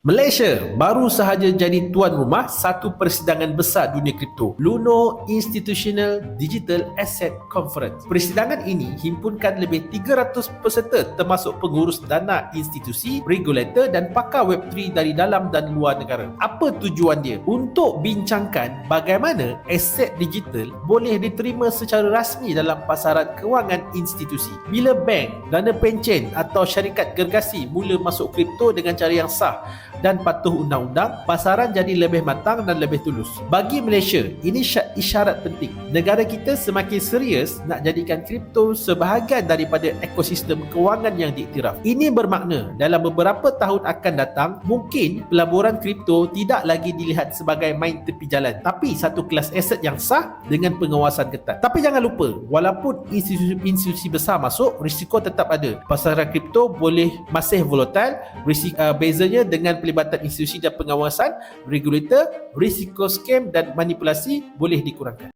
Malaysia baru sahaja jadi tuan rumah satu persidangan besar dunia kripto, Luno Institutional Digital Asset Conference. Persidangan ini himpunkan lebih 300 peserta termasuk pengurus dana institusi, regulator dan pakar Web3 dari dalam dan luar negara. Apa tujuan dia? Untuk bincangkan bagaimana aset digital boleh diterima secara rasmi dalam pasaran kewangan institusi. Bila bank, dana pencen atau syarikat gergasi mula masuk kripto dengan cara yang sah dan patuh undang-undang, pasaran jadi lebih matang dan lebih tulus. Bagi Malaysia, ini isyarat penting. Negara kita semakin serius nak jadikan kripto sebahagian daripada ekosistem kewangan yang diiktiraf. Ini bermakna dalam beberapa tahun akan datang, mungkin pelaburan kripto tidak lagi dilihat sebagai main tepi jalan, tapi satu kelas aset yang sah dengan pengawasan ketat. Tapi jangan lupa, walaupun institusi-institusi besar masuk, risiko tetap ada. Pasaran kripto boleh masih volatile, risiko, uh, bezanya dengan pelibatan institusi dan pengawasan, regulator, risiko scam dan manipulasi boleh dikurangkan.